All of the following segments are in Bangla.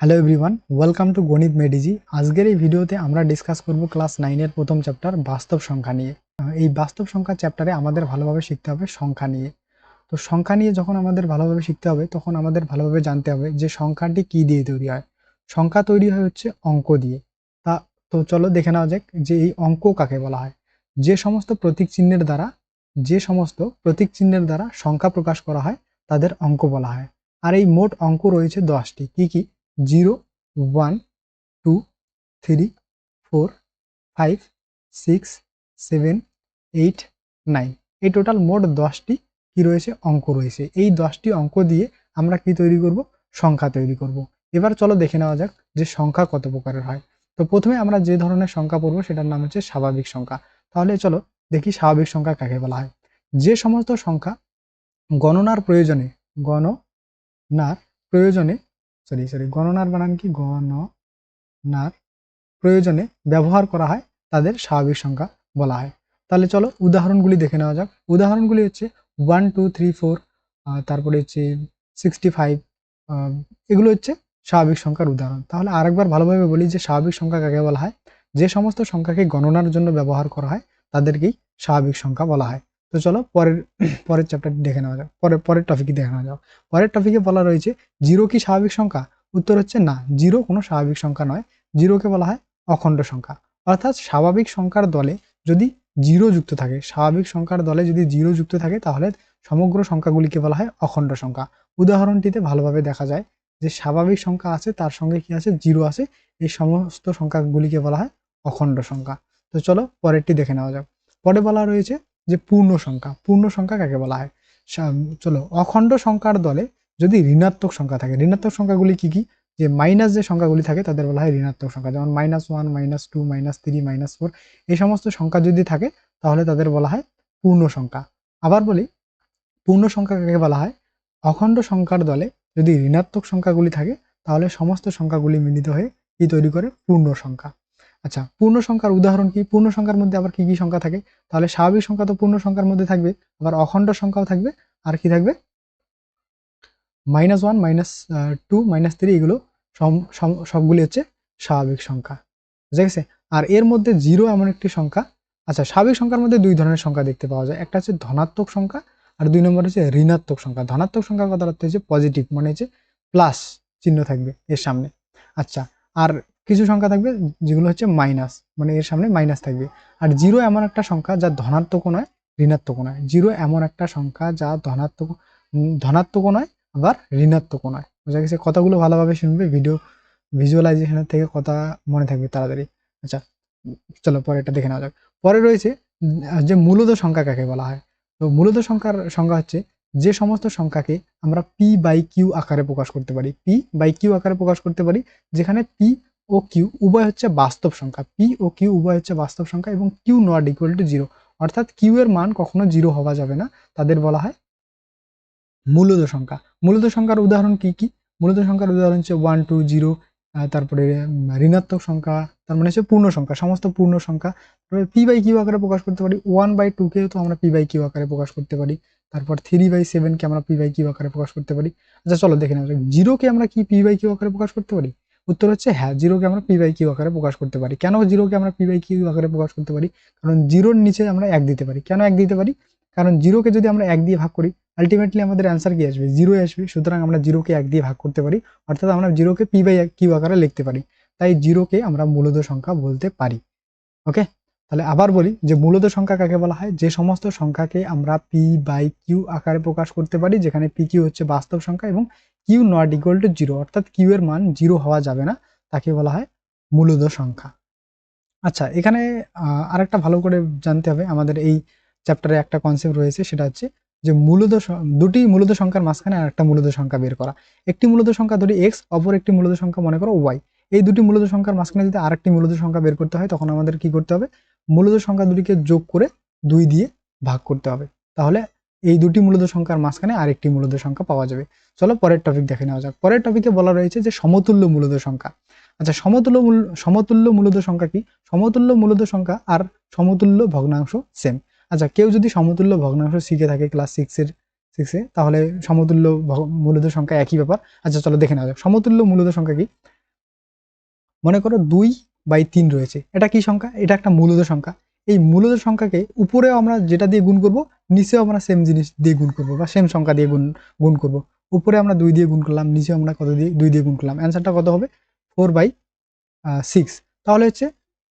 হ্যালো এভরিওয়ান ওয়েলকাম টু গণিত মেডিজি আজকের এই ভিডিওতে আমরা ডিসকাস করব ক্লাস নাইনের প্রথম চ্যাপ্টার বাস্তব সংখ্যা নিয়ে। এই বাস্তব সংখ্যা চ্যাপ্টারে আমাদের ভালোভাবে শিখতে হবে সংখ্যা নিয়ে। তো সংখ্যা নিয়ে যখন আমাদের ভালোভাবে শিখতে হবে, তখন আমাদের ভালোভাবে জানতে হবে যে সংখ্যাটি কি দিয়ে তৈরি হয়। সংখ্যা তৈরি হয় হচ্ছে অঙ্ক দিয়ে। তা, তো চলো দেখে নেওয়া যাক যে এই অঙ্ক কাকে বলা হয়। যে সমস্ত প্রতীক চিহ্নের দ্বারা, যে সমস্ত প্রতীক চিহ্নের দ্বারা সংখ্যা প্রকাশ করা হয়, তাদের অঙ্ক বলা হয়। আর এই মোট অঙ্ক রয়েছে দশটি। কি কি? Zero, one, two, three, four, five, six, seven, eight, nine. এই টোটাল মোট দশটি কি রয়েছে? অঙ্ক রয়েছে। এই দশটি অঙ্ক দিয়ে আমরা কি তৈরি করব? সংখ্যা তৈরি করব। এবার চলো দেখে নেওয়া যাক যে সংখ্যা কত প্রকারের হয়। তো প্রথমে আমরা যে ধরনের সংখ্যা পড়ব সেটার নাম হচ্ছে স্বাভাবিক সংখ্যা। তাহলে চলো দেখি স্বাভাবিক সংখ্যা কাকে বলা হয়। যে সমস্ত সংখ্যা গণনার প্রয়োজনে গণনার প্রয়োজনে সরি সরি গণনার বানান কি? গণনার প্রয়োজনে ব্যবহার করা হয়, তাদের স্বাভাবিক সংখ্যা বলা হয়। তাহলে চলো উদাহরণগুলি দেখে নেওয়া যাক। উদাহরণগুলি হচ্ছে ওয়ান টু থ্রি ফোর তারপরে হচ্ছে সিক্সটি ফাইভ এগুলো হচ্ছে স্বাভাবিক সংখ্যার উদাহরণ। তাহলে আরেকবার ভালোভাবে বলি যে স্বাভাবিক সংখ্যা কাকে বলা হয়? যে সমস্ত সংখ্যাকে গণনার জন্য ব্যবহার করা হয়, তাদেরকেই স্বাভাবিক সংখ্যা বলা হয়। তো চলো পরের পরের চ্যাপ্টারটি দেখে নেওয়া যাক। পরের পরের টপিকই দেখে নেওয়া যাক। পরের টপিকে বলা রয়েছে জিরো কি স্বাভাবিক সংখ্যা? উত্তর হচ্ছে না জিরো কোনো স্বাভাবিক সংখ্যা নয়। জিরোকে বলা হয় অখণ্ড সংখ্যা। অর্থাৎ স্বাভাবিক সংখ্যার দলে যদি জিরো যুক্ত থাকে, স্বাভাবিক সংখ্যার দলে যদি জিরো যুক্ত থাকে, তাহলে সমগ্র সংখ্যাগুলিকে বলা হয় অখণ্ড সংখ্যা। উদাহরণটিতে ভালোভাবে দেখা যায় যে স্বাভাবিক সংখ্যা আছে, তার সঙ্গে কি আছে? জিরো আছে। এই সমস্ত সংখ্যাগুলিকে বলা হয় অখণ্ড সংখ্যা। তো চলো পরেরটি দেখে নেওয়া যাক। পরে বলা রয়েছে যে পূর্ণ সংখ্যা পূর্ণ সংখ্যা কাকে বলা হয়? চলো, অখণ্ড সংখ্যার দলে যদি ঋণাত্মক সংখ্যা থাকে, ঋণাত্মক সংখ্যাগুলি কি কি? যে মাইনাস যে সংখ্যাগুলি থাকে তাদের বলা হয় ঋণাত্মক সংখ্যা। যেমন minus one minus two minus three minus four এই সমস্ত সংখ্যা যদি থাকে তাহলে তাদের বলা হয় পূর্ণ সংখ্যা। আবার বলি, পূর্ণ সংখ্যা কাকে বলা হয়? অখণ্ড সংখ্যার দলে যদি ঋণাত্মক সংখ্যাগুলি থাকে তাহলে সমস্ত সংখ্যাগুলি মিলিত হয়ে কি তৈরি করে? পূর্ণ সংখ্যা। আচ্ছা পূর্ণ সংখ্যার উদাহরণ কি? পূর্ণ সংখ্যার মধ্যে আবার কি কি সংখ্যা থাকে? তাহলে স্বাভাবিক সংখ্যা তো পূর্ণ সংখ্যার মধ্যে থাকবে, আবার অখণ্ড সংখ্যাও থাকবে, আর কি থাকবে? Minus one, minus two, minus three এগুলো সবগুলি হচ্ছে স্বাভাবিক সংখ্যা। বুঝা গেছে? আর এর মধ্যে জিরো এমন একটি সংখ্যা আচ্ছা স্বাভাবিক সংখ্যার মধ্যে দুই ধরনের সংখ্যা দেখতে পাওয়া যায়। একটা হচ্ছে ধনাত্মক সংখ্যা, আর দুই নম্বর হচ্ছে ঋণাত্মক সংখ্যা। ধনাত্মক সংখ্যার কথা হচ্ছে পজিটিভ মানে হচ্ছে প্লাস চিহ্ন থাকবে এর সামনে। আচ্ছা আর কিছু সংখ্যা থাকবে যেগুলো হচ্ছে মাইনাস মানে এর সামনে মাইনাস থাকবে। আর জিরো এমন একটা সংখ্যা যা ধনাত্মক নয়, ঋণাত্মক নয়। জিরো এমন একটা সংখ্যা যা ধনাত্মক ধনাত্মক নয়, আবার ঋণাত্মক নয়। বোঝা গেছে? কথাগুলো ভালোভাবে শুনবে ভিডিও ভিজুয়ালাইজেশনের থেকে কথা মনে থাকবে তাড়াতাড়ি। আচ্ছা চলো পরে এটা দেখে নেওয়া যাক। পরে রয়েছে যে মূলত সংখ্যা কাকে বলা হয়? তো মূলত সংখ্যার সংখ্যা হচ্ছে, যে সমস্ত সংখ্যাকে আমরা পি বাই কিউ আকারে প্রকাশ করতে পারি। পি বাই কিউ আকারে প্রকাশ করতে পারি, যেখানে পি ও কিউ উভয় হচ্ছে বাস্তব সংখ্যা। পি ও কিউ উভয় হচ্ছে বাস্তব সংখ্যা এবং Q not equal to zero অর্থাৎ কিউ এর মান কখনো জিরো হওয়া যাবে না, তাদের বলা হয় মূলত সংখ্যা। মূলত সংখ্যার উদাহরণ কি কি? মূলত সংখ্যার উদাহরণ হচ্ছে ওয়ান টু জিরো তারপরে ঋণাত্মক সংখ্যা, তার মানে হচ্ছে পূর্ণ সংখ্যা, সমস্ত পূর্ণ সংখ্যা। তারপরে পি বাই কিউ আকারে প্রকাশ করতে পারি ওয়ান বাই টুকেও তো আমরা পি বাই কিউ আকারে প্রকাশ করতে পারি। তারপর থ্রি বাই সেভেনকে আমরা পি বাই কিউ আকারে প্রকাশ করতে পারি। আচ্ছা চলো দেখে নেওয়া জিরোকে আমরা কি পি বাই কিউ আকারে প্রকাশ করতে পারি? উত্তর হচ্ছে হ্যাঁ জিরোকে আমরা পি বাই কিউ আকারে প্রকাশ করতে পারি। কেন জিরোকে আমরা পি বাই কিউ আকারে প্রকাশ করতে পারি? কারণ জিরোর নিচে আমরা এক দিতে পারি। কেন এক দিতে পারি? কারণ জিরোকে যদি আমরা এক দিয়ে ভাগ করি আলটিমেটলি আমাদের অ্যান্সার কি আসবে? জিরো আসবে। সুতরাং আমরা জিরোকে এক দিয়ে ভাগ করতে পারি, অর্থাৎ আমরা জিরোকে পি বাই কিউ আকারে লিখতে পারি। তাই জিরোকে আমরা মূলত সংখ্যা বলতে পারি। ওকে তাহলে আবার বলি যে মূলত সংখ্যা কাকে বলা হয়? যে সমস্ত সংখ্যাকে আমরা পি বাই কিউ আকারে প্রকাশ করতে পারি, যেখানে পি কিউ হচ্ছে বাস্তব সংখ্যা এবং Q not equal to zero অর্থাৎ কিউ এর মান জিরো হওয়া যাবে না, তাকে বলা হয় মূলত সংখ্যা। আচ্ছা এখানে আরেকটা ভালো করে জানতে হবে, আমাদের এই চ্যাপ্টারে একটা কনসেপ্ট রয়েছে, সেটা হচ্ছে যে মূলত দুটি মূলত সংখ্যার মাঝখানে আর একটা মূলত সংখ্যা বের করা। একটি মূলত সংখ্যা ধরি এক্স অপর একটি মূলত সংখ্যা মনে করো ওয়াই এই দুটি মূলত সংখ্যার মাঝখানে যদি আরেকটি মূলত সংখ্যা বের করতে হয়, তখন আমাদের কি করতে হবে? মূলত সংখ্যা দুটিকে যোগ করে দুই দিয়ে ভাগ করতে হবে। তাহলে এই দুটি মূলত সংখ্যার মাঝখানে আরেকটি মূলত সংখ্যা পাওয়া যাবে। চলো পরের টপিক দেখে নেওয়া যাক। পরের টপিকে বলা রয়েছে যে সমতুল্য মূলত সংখ্যা। আচ্ছা সমতুল্য সমতুল্য মূলত সংখ্যা কি? সমতুল্য মূলত সংখ্যা আর সমতুল্য ভগ্নাংশ সেম আচ্ছা কেউ যদি সমতুল্য ভগ্নাংশ শিখে থাকে ক্লাস সিক্সের সিক্সে তাহলে সমতুল্য মূলদ সংখ্যা একই ব্যাপার। আচ্ছা চলো দেখে নেওয়া যাক। সমতুল্য মূলত সংখ্যা কি? মনে করো দুই বাই তিন রয়েছে। এটা কি সংখ্যা? এটা একটা মূলদ সংখ্যা। এই মূলদ সংখ্যাকে উপরেও আমরা যেটা দিয়ে গুণ করব, নিচেও আমরা সেম জিনিস দিয়ে গুণ করব বা সেম সংখ্যা দিয়ে গুণ গুণ করব। উপরে আমরা দুই দিয়ে গুণ করলাম, নিচেও আমরা কত দিয়ে, দুই দিয়ে গুণ করলাম। অ্যান্সারটা কত হবে? ফোর বাই সিক্স তাহলে হচ্ছে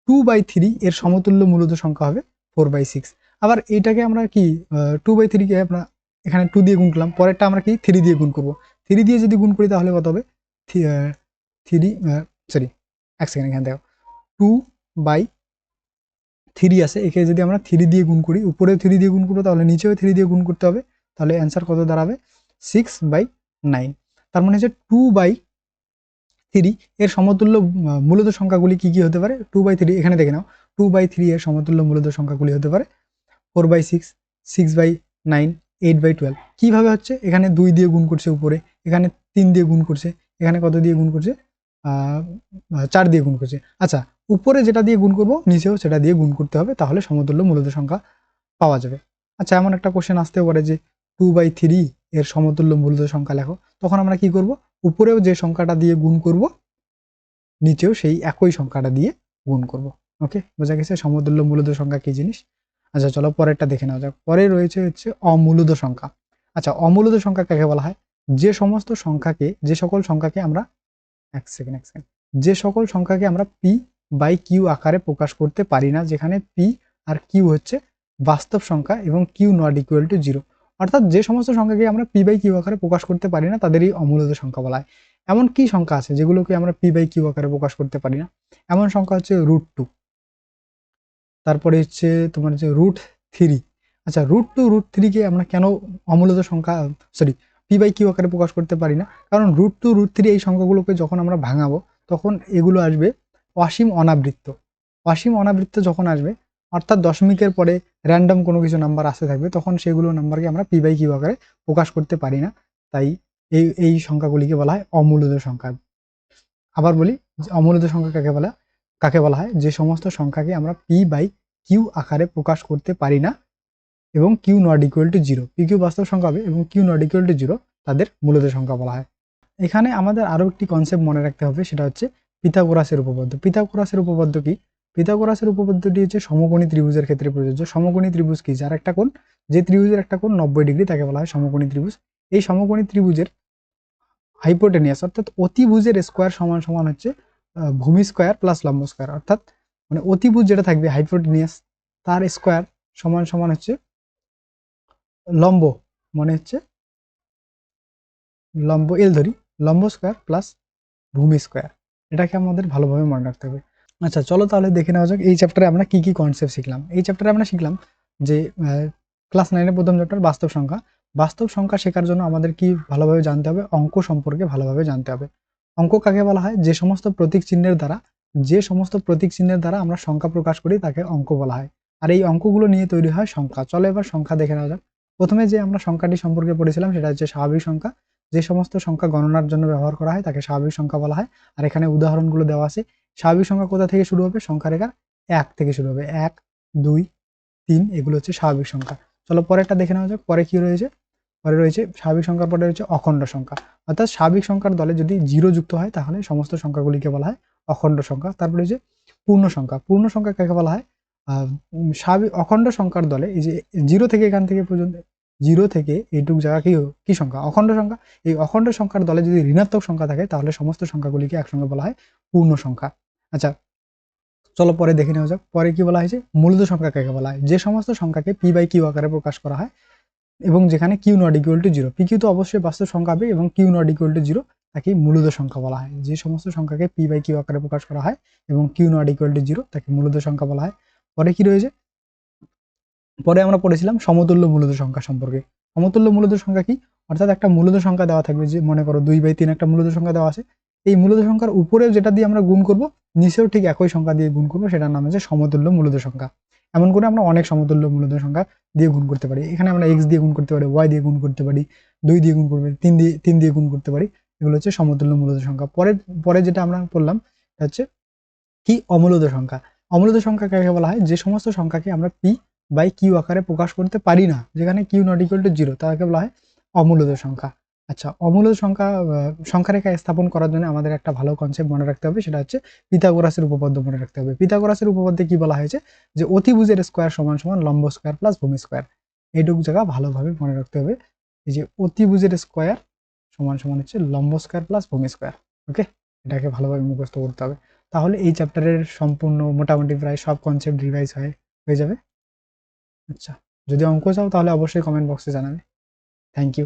টু বাই থ্রি এর সমতুল্য মূলত সংখ্যা হবে ফোর বাই সিক্স আবার এইটাকে আমরা কি টু বাই থ্রিকে আমরা এখানে টু দিয়ে গুণ করলাম, পরেরটা আমরা কি থ্রি দিয়ে গুণ করব। থ্রি দিয়ে যদি গুণ করি তাহলে কত হবে? থ্রি সরি এক সেকেন্ড এখানে দেখো। টু বাই থ্রি আছে। একে যদি আমরা থ্রি দিয়ে গুণ করি উপরে থ্রি দিয়ে গুণ করব, তাহলে নিচেও থ্রি দিয়ে গুণ করতে হবে। তাহলে অ্যান্সার কত দাঁড়াবে? সিক্স বাই নাইন তার মানে হচ্ছে টু বাই থ্রি এর সমতুল্য মূলত সংখ্যাগুলি কি কি হতে পারে? টু বাই থ্রি এখানে দেখে নাও। টু বাই থ্রি এর সমতুল্য মূলত সংখ্যাগুলি হতে পারে। Four by six six by nine eight by twelve কীভাবে হচ্ছে? এখানে দুই দিয়ে গুণ করছে উপরে, এখানে তিন দিয়ে গুণ করছে, এখানে কত দিয়ে গুণ করছে? চার দিয়ে গুণ করছে। আচ্ছা উপরে যেটা দিয়ে গুণ করব, নিচেও সেটা দিয়ে গুণ করতে হবে, তাহলে সমতুল্য মূলত সংখ্যা পাওয়া যাবে। আচ্ছা এমন একটা কোশ্চেন আসতেও পারে যে টু বাই থ্রি এর সমতুল্য মূলত সংখ্যা লেখো। তখন আমরা কি করব? উপরেও যে সংখ্যাটা দিয়ে গুণ করব, নিচেও সেই একই সংখ্যাটা দিয়ে গুণ করব। ওকে বোঝা গেছে সমতুল্য মূলত সংখ্যা কি জিনিস? আচ্ছা চলো পরেরটা দেখে নেওয়া যাক। পরে রয়েছে হচ্ছে অমূলদ সংখ্যা। আচ্ছা অমূলদ সংখ্যা কাকে বলা হয়? যে সমস্ত সংখ্যাকে, যে সকল সংখ্যাকে আমরা, এক সেকেন্ড এক সেকেন্ড যে সকল সংখ্যাকে আমরা পি বাই কিউ আকারে প্রকাশ করতে পারি না, যেখানে পি আর কিউ হচ্ছে বাস্তব সংখ্যা এবং Q not equal to zero অর্থাৎ যে সমস্ত সংখ্যাকে আমরা পি বাই কিউ আকারে প্রকাশ করতে পারি না তাদেরই অমূলত সংখ্যা বলা হয়। এমন কি সংখ্যা আছে যেগুলোকে আমরা পি বাই কিউ আকারে প্রকাশ করতে পারি না? এমন সংখ্যা হচ্ছে রুট টু তারপরে হচ্ছে তোমার হচ্ছে রুট থ্রি আচ্ছা রুট টু রুট থ্রিকে আমরা কেন অমূলত সংখ্যা সরি পি বাই কিউ আকারে প্রকাশ করতে পারি না? কারণ রুট টু রুট থ্রি এই সংখ্যাগুলোকে যখন আমরা ভাঙাবো, তখন এগুলো আসবে অসীম অনাবৃত্ত। অসীম অনাবৃত্ত যখন আসবে, অর্থাৎ দশমিকের পরে র্যান্ডম কোনো কিছু নাম্বার আসতে থাকবে, তখন সেগুলো নাম্বারকে আমরা পি বাই কিউ আকারে প্রকাশ করতে পারি না। তাই এই এই সংখ্যাগুলিকে বলা হয় অমূলদ সংখ্যা। আবার বলি, যে অমূলদ সংখ্যা কাকে বলা কাকে বলা হয়? যে সমস্ত সংখ্যাকে আমরা পি বাই কিউ আকারে প্রকাশ করতে পারি না, এবং Q not equal to zero P Q বাস্তব সংখ্যা হবে, এবং Q not equal to zero তাদের মূলত সংখ্যা বলা হয়। এখানে আমাদের আরও একটি কনসেপ্ট মনে রাখতে হবে, সেটা হচ্ছে পিথাগোরাসের উপপাদ্য। পিথাগোরাসের উপপাদ্য কি? পিথাগোরাসের উপপাদ্যটি হচ্ছে সমকোণী ত্রিভুজের ক্ষেত্রে প্রযোজ্য। সমকোণী ত্রিভুজ কি? যার একটা কোণ, যে ত্রিভুজের একটা কোণ নব্বই ডিগ্রি তাকে বলা হয় সমকোণী ত্রিভুজ। এই সমকোণী ত্রিভুজের হাইপোটেনিয়াস অর্থাৎ অতিভুজের স্কোয়ার সমান সমান হচ্ছে ভূমি স্কোয়ার প্লাস লম্ব স্কোয়ার অর্থাৎ মানে অতিভুজ যেটা থাকবে হাইপোটেনিয়াস তার স্কোয়ার সমান সমান হচ্ছে, লম্ব মানে হচ্ছে লম্ব এল ধরি, লম্ব স্কোয়ার প্লাস ভূমি স্কোয়ার এটাকে আমাদের ভালোভাবে মনে রাখতে হবে। আচ্ছা চলো তাহলে দেখে নেওয়া যাক এই চ্যাপ্টারে আমরা কি কি কনসেপ্ট শিখলাম। এই চ্যাপ্টারে আমরা শিখলাম যে ক্লাস নাইনের প্রথম চ্যাপ্টার বাস্তব সংখ্যা। বাস্তব সংখ্যা শেখার জন্য আমাদের কি ভালোভাবে জানতে হবে? অঙ্ক সম্পর্কে ভালোভাবে জানতে হবে। অঙ্ক কাকে বলা হয়? যে সমস্ত প্রতীক চিহ্নের দ্বারা, যে সমস্ত প্রতীক চিহ্নের দ্বারা আমরা সংখ্যা প্রকাশ করি, তাকে অঙ্ক বলা হয়। আর এই অঙ্কগুলো নিয়ে তৈরি হয় সংখ্যা। চলো এবার সংখ্যা দেখে নেওয়া যাক। প্রথমে যে আমরা সংখ্যাটি সম্পর্কে পড়েছিলাম, সেটা হচ্ছে স্বাভাবিক সংখ্যা। যে সমস্ত সংখ্যা গণনার জন্য ব্যবহার করা হয় তাকে স্বাভাবিক সংখ্যা বলা হয়। আর এখানে উদাহরণগুলো দেওয়া আছে। স্বাভাবিক সংখ্যা কোথা থেকে শুরু হবে? সংখ্যা রেখার এক থেকে শুরু হবে। এক, দুই, তিন, এগুলো হচ্ছে স্বাভাবিক সংখ্যা। চলো পরেরটা দেখে নেওয়া যাক। পরে কি রয়েছে? পরে রয়েছে স্বাভাবিক সংখ্যার পরে রয়েছে অখণ্ড সংখ্যা। অর্থাৎ স্বাভাবিক সংখ্যার দলে যদি জিরো যুক্ত হয় তাহলে সমস্ত সংখ্যাগুলিকে বলা হয় অখণ্ড সংখ্যা। তারপরে যে পূর্ণ সংখ্যা। পূর্ণ সংখ্যা কাকে বলা হয়? স্বাভাবিক অখণ্ড সংখ্যার দলে এই যে জিরো থেকে এখান থেকে পর্যন্ত জিরো থেকে এইটুক জায়গা কি কি সংখ্যা? অখণ্ড সংখ্যা। এই অখণ্ড সংখ্যার দলে যদি ঋণাত্মক সংখ্যা থাকে, তাহলে সমস্ত সংখ্যাগুলিকে একসঙ্গে বলা হয় পূর্ণ সংখ্যা। আচ্ছা চলো পরে দেখে নেওয়া যাক। পরে কি বলা হয়েছে? মূলত সংখ্যা কাকে বলা হয়? যে সমস্ত সংখ্যাকে পি বাই কিউ আকারে প্রকাশ করা হয়, এবং যেখানে Q not equal to zero P Q তো অবশ্যই বাস্তব সংখ্যা হবে, এবং Q not equal to zero তাকে মূলত সংখ্যা বলা হয়। যে সমস্ত সংখ্যাকে পি বাই কিউ আকারে প্রকাশ করা হয়, এবং Q not equal to zero তাকে মূলত সংখ্যা বলা হয়। পরে কি রয়েছে? পরে আমরা পড়েছিলাম সমতুল্য মূলত সংখ্যা সম্পর্কে। সমতুল্য মূলত সংখ্যা কি? অর্থাৎ একটা মূলত সংখ্যা দেওয়া থাকবে যে, মনে করো দুই বাই তিন একটা মূলত সংখ্যা দেওয়া আছে। এই মূলত সংখ্যার উপরে যেটা দিয়ে আমরা গুণ করব, নিচেও ঠিক একই সংখ্যা দিয়ে গুণ করব, সেটার নাম হচ্ছে সমতুল্য মূলত সংখ্যা। এমন করে আমরা অনেক সমতুল্য মূলত সংখ্যা দিয়ে গুণ করতে পারি। এখানে আমরা এক্স দিয়ে গুণ করতে পারি ওয়াই দিয়ে গুণ করতে পারি, দুই দিয়ে গুণ করতে তিন দিয়ে তিন দিয়ে গুণ করতে পারি, এগুলো হচ্ছে সমতুল্য মূলত সংখ্যা। পরে পরে যেটা আমরা পড়লাম হচ্ছে কি? অমূলত সংখ্যা। অমূলত সংখ্যা কাকে বলা হয়? যে সমস্ত সংখ্যাকে আমরা পি বাই কিউ আকারে প্রকাশ করতে পারি না, যেখানে Q not equal to zero তাকে বলা হয় অমূলদ সংখ্যা। আচ্ছা অমূলদ সংখ্যা সংখ্যারেখা স্থাপন করার জন্য আমাদের একটা ভালো কনসেপ্ট মনে রাখতে হবে, সেটা হচ্ছে পিথাগোরাসের উপপাদ্য মনে রাখতে হবে। পিথাগোরাসের উপপাদ্যে কি বলা হয়েছে? যে অতিভুজের স্কোয়ার সমান সমান লম্ব স্কোয়ার প্লাস ভূমি স্কোয়ার এইটুকু জায়গা ভালোভাবে মনে রাখতে হবে, এই যে অতিভুজের স্কোয়ার সমান সমান হচ্ছে লম্ব স্কোয়ার প্লাস ভূমি স্কোয়ার ওকে এটাকে ভালোভাবে মুখস্থ করতে হবে। তাহলে এই চ্যাপ্টারের সম্পূর্ণ মোটামুটি প্রায় সব কনসেপ্ট রিভাইজ হয়ে হয়ে যাবে। আচ্ছা যদি অঙ্ক চাও তাহলে অবশ্যই কমেন্ট বক্সে জানাবে। Thank you